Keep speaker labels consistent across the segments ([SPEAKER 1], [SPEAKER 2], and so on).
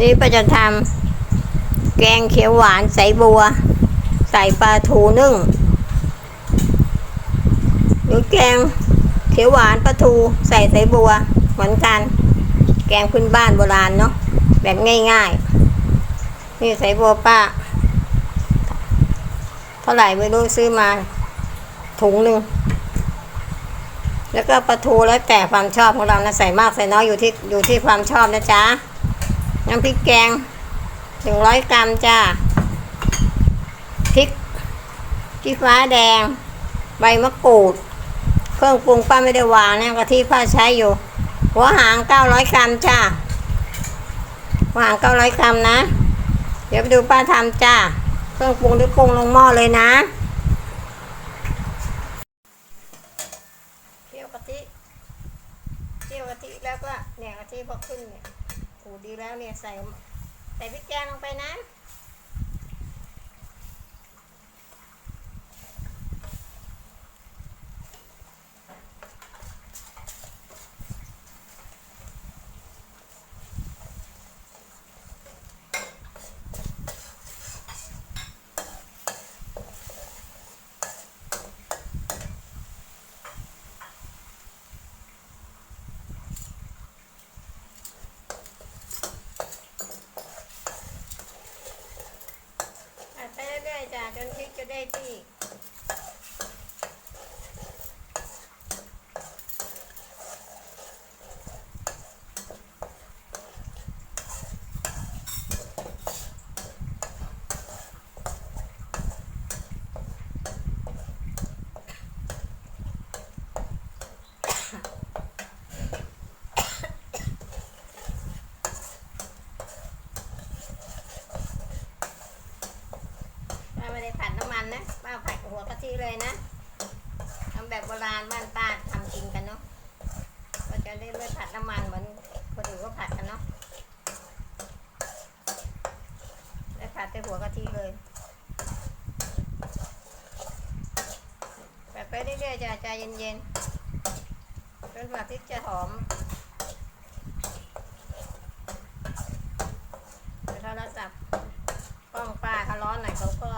[SPEAKER 1] นี่ป้าจะทำแกงเขียวหวานใส่บัว ใส่ปลาทูนึ่ง หรือแกงเขียวหวานปลาทูใส่ใส่บัวเหมือนกัน แกงพื้นบ้านโบราณเนาะแบบง่ายๆ นี่ใส่บัวป้า เท่าไหร่ไม่รู้ซื้อมาถุงหนึ่งแล้วก็ปลาทูแล้วแต่ความชอบของเรานะใส่มากใส่น้อยอยู่ที่อยู่ที่ความชอบนะจ๊ะ น้ำพริกแกงหนึ่งร้อยกรัมจ้าพริกขี้ฟ้าแดง ใบมะกรูด เครื่องปรุงป้าไม่ได้วางนะกะทิป้าใช้อยู่ หัวหางเก้าร้อยกรัมจ้าหัวหางเก้าร้อยกรัมนะ เดี๋ยวไปดูป้าทำจ้า เครื่องปรุงที่ปรุงลงหม้อเลยนะเคี่ยวกะทิเคี่ยวกะทิแล้วก็เนี่ยกะทิพอขึ้นเนี่ย ขูดดีแล้วเนี่ยใส่ใส่พริกแกงลงไปนะ จนพริกจะได้ที่ นะป้าผัดหัวกะทิเลยนะทำแบบโบราณบ้านป้าทำกินกันเนาะก็จะได้ไม่ผัดน้ำมันเหมือนคนอื่นก็ผัดกันเนาะได้ผัดแต่หัวกะทิเลยแบบไปเรื่อยๆจะใจเย็นๆจนกว่าพริกจะหอมเดี๋ยวโทรศัพท์กล้องป้าเขาร้อนหน่อยเขาก็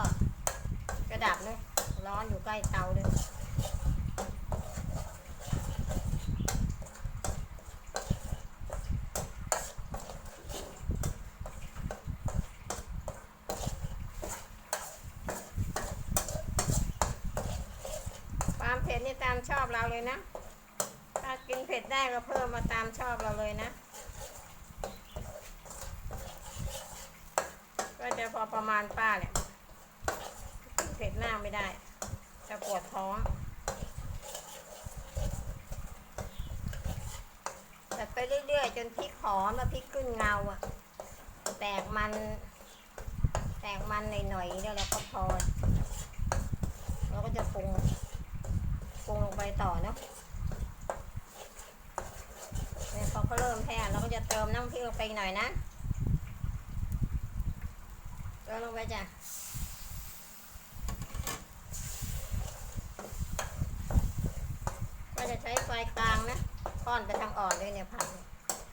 [SPEAKER 1] ดับนะร้อนอยู่ใกล้เตาเลยความเผ็ดนี่ตามชอบเราเลยนะ ถ้ากินเผ็ดได้ก็เพิ่มมาตามชอบเราเลยนะ ก็จะพอประมาณป้าแหละ ผ็ดมากไม่ได้ จะปวดท้อง แต่ไปเรื่อยๆ จนพริกหอมแล้วพริกขึ้นเงาอะ แตกมัน แตกมันหน่อยๆเดี๋ยวเราก็พอเราก็จะปรุงปรุงลงไปต่อเนาะเนี่ยพอเขาเริ่มแห้งเราก็จะเติมน้ำพริกลงไปอีกหน่อยนะเติมลงไปจ้ะ ก็จะใช้ไฟกลางนะค่อนไปทางอ่อนเลยเนี่ยผัด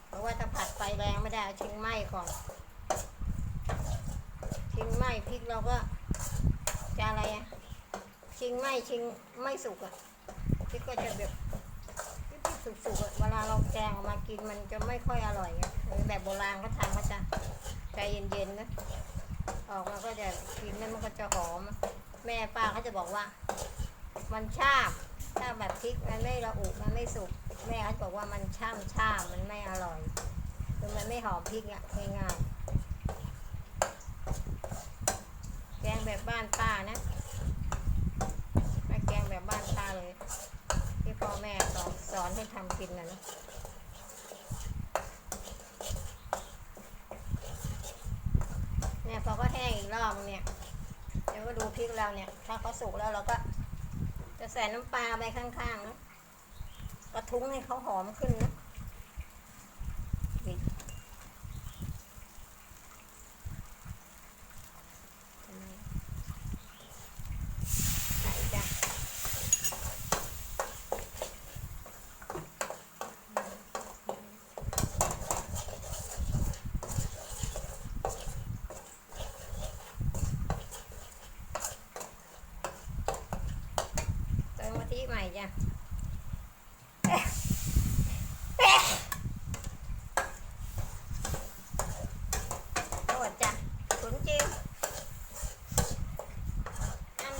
[SPEAKER 1] เพราะว่าถ้าผัดไฟแรงไม่ได้ชิงไหม้ก่อนชิงไหม้พริกเราก็จะอะไรอะชิงไหม้ชิงไม่สุกอะพริกก็จะแบบพริกสุกๆอะเวลาเราแกงออกมากินมันจะไม่ค่อยอร่อยอะแบบโบราณเขาทำเขาจะใจเย็นๆนะออกมาก็จะกินแล้วมันก็จะหอม แม่ป้าเขาจะบอกว่า มันชาบ ถ้าแบบพริกมันไม่ระอุมันไม่สุกแม่เขาจะบอกว่ามันช่ำชามันไม่อร่อยคือมันไม่หอมพริกอะง่ายๆแกงแบบบ้านป้านะไม่แกงแบบบ้านป้าเลย ที่พ่อแม่สอนสอนให้ทำกินนะนะเนี่ยพอก็แห้งอีกรอบเนี่ยเดี๋ยวก็ดูพริกเราเนี่ย ถ้าเขาสุกแล้วเราก็ ใส่น้ำปลาไปข้างๆนะกระทุ้งให้เขาหอมขึ้นนะบิดใส่จ้ะ จ้ะโทษจ้ะขุนจริงอัน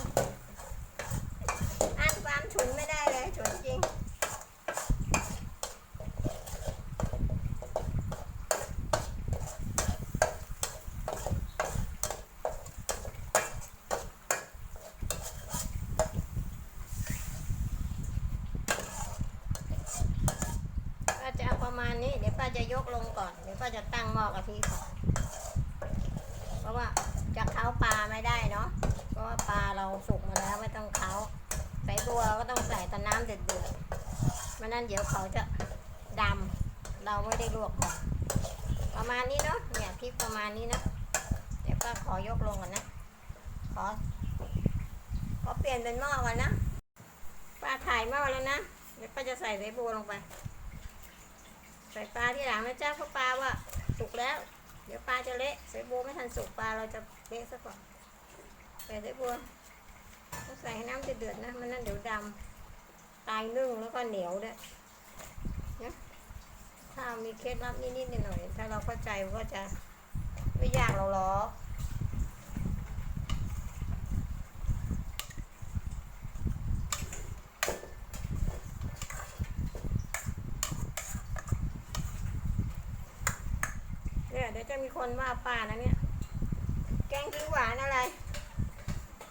[SPEAKER 1] อันความฉุนไม่ได้เลยฉุนจริง ประมาณนี้ เดี๋ยวป้าจะยกลงก่อน เดี๋ยวป้าจะตั้งหม้อกะทิก่อน เพราะว่าจะเค้าปลาไม่ได้เนาะ เพราะว่าปลาเราสุกมาแล้วไม่ต้องเค้าใส่บัวก็ต้องใส่ตอนน้ำเดือดๆไม่นั้นเดี๋ยวเขาจะดำ เราไม่ได้ลวกก่อน ประมาณนี้เนาะ เนี่ยพริกประมาณนี้นะ เดี๋ยวป้าขอยกลงก่อนนะ ขอ ขอเปลี่ยนเป็นหม้อก่อนนะ ป้าถ่ายหม้อแล้วนะ เดี๋ยวป้าจะใส่ใบบัวลงไป ใส่ปลาที่หลังนะจ้าเพราะปลาว่าสุกแล้ว เดี๋ยวปลาจะเละใส่บัวไม่ทันสุกปลาเราจะเละซะก่อนใส่ใส่บัวต้องใส่ให้น้ำเดือดๆนะมันนั่นเดี๋ยวดำตายนึ่งแล้วก็เหนียวด้วยนะถ้ามีเคล็ดลับนิดๆหน่อยๆถ้าเราเข้าใจมันก็จะไม่ยากเราหรอกเนี่ยเดี๋ยวจะมี คนว่าป้านะเนี่ย แกงคือหวานอะไร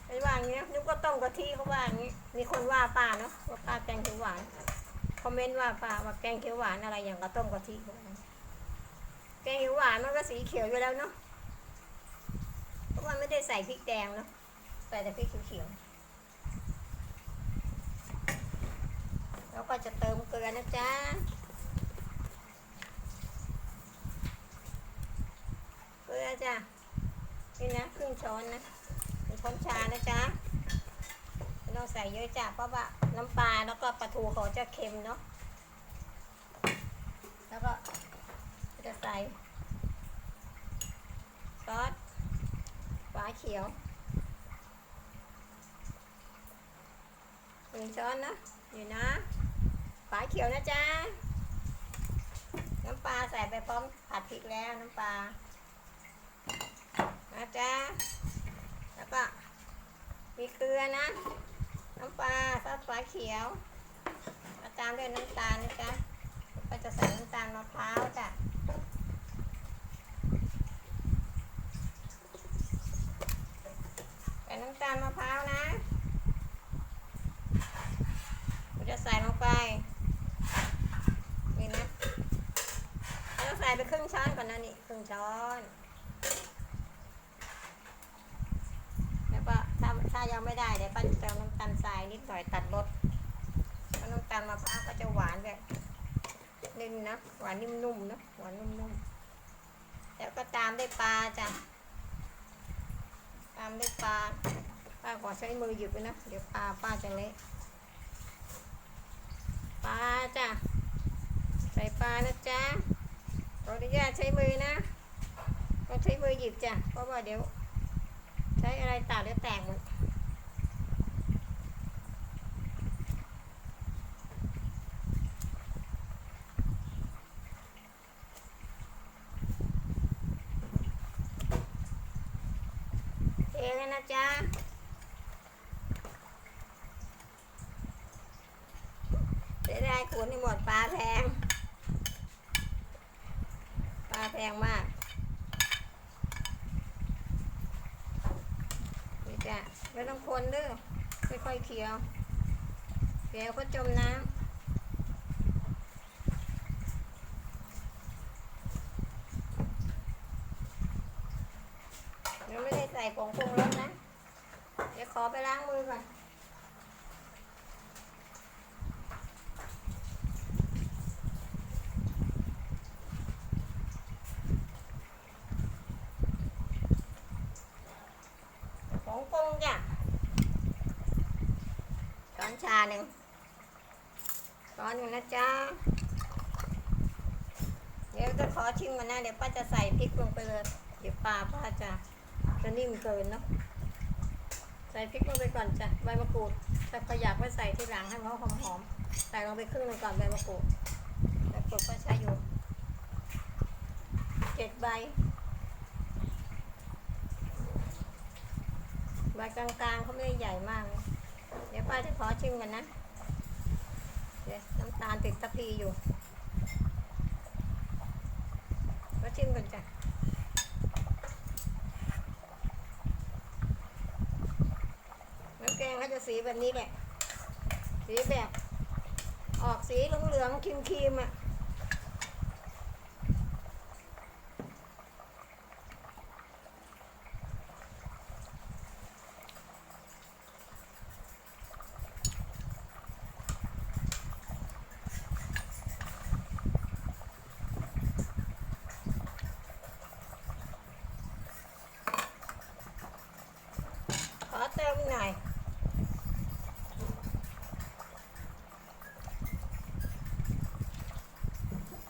[SPEAKER 1] ไปว่าอย่างเงี้ยนึกว่าต้มกะทิเขาว่าอย่างงี้ มีคนว่าป้าเนาะว่าป้าแกงเขียวหวาน คอมเมนต์ว่าป้าว่าแกงเขียวหวานอะไรอย่างกับต้มกะทิเขาแกงเขียวหวานมันก็สีเขียวอยู่แล้วเนาะ เพราะว่าไม่ได้ใส่พริกแดงเนาะ ใส่แต่พริกเขียวๆแล้วก็จะเติมเกลือนะจ๊ะ เก ลือจ้ะนี่นะครึ่งช้อนนะเป็นช้อนชานะจ๊ะไม่ต้องใส่เยอะจ้ะเพราะว่าน้ำปลาแล้วก็ปลาทูเขาจะเค็มเนาะแล้วก็จะใส่ซอสฝาเขียวหนึ่งช้อนนะอยู่นะฝาเขียวนะจ๊ะน้ำปลาใส่ไปพร้อมผัดพริกแล้วน้ำปลา นะจ๊ะแล้วก็มีเกลือนะ น้ำปลาซอสฟ้าเขียวแล้วตามด้วยน้ำตาลนะจ๊ะก็จะใส่น้ำตาลมะพร้าวจ้ะใส่น้ำตาลมะพร้าวนะเราจะใส่ลงไปนี่นะเราใส่ไปครึ่งช้อนก่อนนะนี่ครึ่งช้อน แล้วก็ถ้าถ้ายังไม่ได้เดี๋ยวป้าจะเติมน้ำตาลทรายนิดหน่อยตัดรสเพราะน้ำตาลมะพร้าวก็จะหวานแบบนิ่มนะหวานนุ่มๆนะหวานนุ่มๆแล้วก็ตามด้วยปลาจ้ะตามด้วยปลาป้าขอใช้มือหยิบไว้นะเดี๋ยวปลาป้าจะเละปลาจ้ะใส่ปลานะจ๊ะขออนุญาตใช้มือนะต้อใช้มือหยิบจ้ะเพราะว่าเดี๋ยว ใช้อะไรตัดแล้วแตกหมด เทเลยนะจ๊ะเสียดายขนให้หมดปลาแพง ปลาแพงมากนี่จ้ะไม่ต้องคนเด้อค่อยๆเคี่ยวเดี๋ยวก็จมน้ำเดี๋ยวไม่ได้ใส่ผงปรุงรสนะ เดี๋ยวข อไปล้างมือก่อนผงปรุงจ้ะช้อนชาหนึ่งช้อนหนึ่งนะจ๊ะ เดี๋ยวจะขอชิมกันนะ เดี๋ยวป้าจะใส่พริกลงไปเลย เดี๋ยวปลาป้าจะจะนิ่มเกินเนาะ ใส่พริกลงไปก่อนจ้ะใบมะกรูดแต่ขยักไว้ใส่ทีหลังให้เขาหอมๆใส่ลงไปครึ่งหนึงก่อนใบมะกรูดใบมะกรูดก็ใช้อยู่เจ็ดใบใบกลางๆเขาไม่ได้ใหญ่มาก เดี๋ยวป้าจะขอชิมกันนะเดี๋ยวน้ำตาลติดตะพีอยู่มาชิมกันจ้ะ น้ำแกงเขาจะสีแบบนี้แหละ สีแบบ ออกสีเหลืองๆครีมๆอะ ขอเติมหน่อย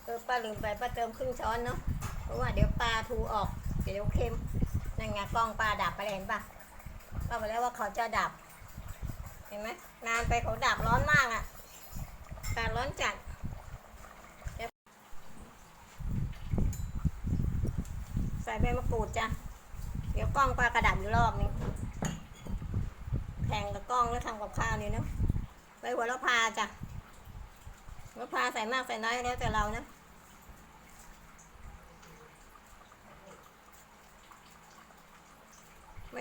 [SPEAKER 1] เออ ป้าลืมไปป้าเติมครึ่งช้อนเนาะเพราะว่าเดี๋ยวปลาทูออกเดี๋ยวเค็มนั่นไงกล้องปลาดับไปเห็นปะป้าบอกแล้วว่าเขาจะดับ เห็นไหมนานไปเขาดับร้อนมากอะ่ะแต่ร้อนจัดใส่ใบมะกรูดจ้ะเดี๋ยวกล้องปลากระดับอยู่รอบนึงแข่งกับกล้องแล้วทำกับข้าวนี่เนาะใบหัวละพาจ้ะหัวพาใส่มากใส่น้อยแล้วแต่เรานะ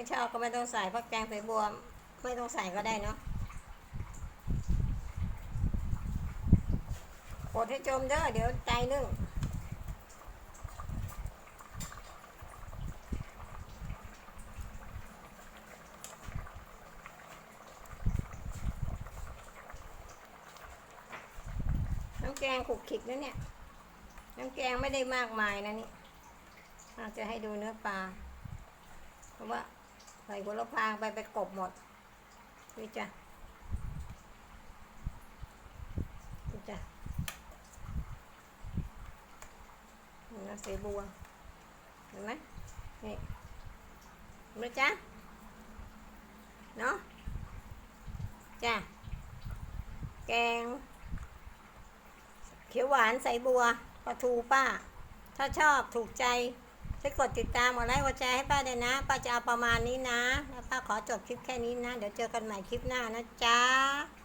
[SPEAKER 1] ไม่ชอบก็ไม่ต้องใส่พราะแกงใส่บัวไม่ต้องใส่ก็ได้เนาะกดให้จมเด้อเดี๋ยวใจนึ่งน้ำแกงขุกขิกนะเนี่ย น้ำแกงไม่ได้มากมายนะนี่อาจจะให้ดูเนื้อปลา เพราะว่า ส่หัวละพางไปไปกบหมดนี่จ้ะนี่จ้ะเนื้อสีบัวเห็นไหมนี่เห็นไหมจ๊ะเนาะจ้ะแกง เขียวหวานใส่บัวปลาทูป้า ถ้าชอบถูกใจ ช่วยกดติดตามกดไลค์กดแชร์ให้ป้าด้วยนะ ป้าจะเอาประมาณนี้นะแล้วป้าขอจบคลิปแค่นี้นะ เดี๋ยวเจอกันใหม่คลิปหน้านะจ๊ะ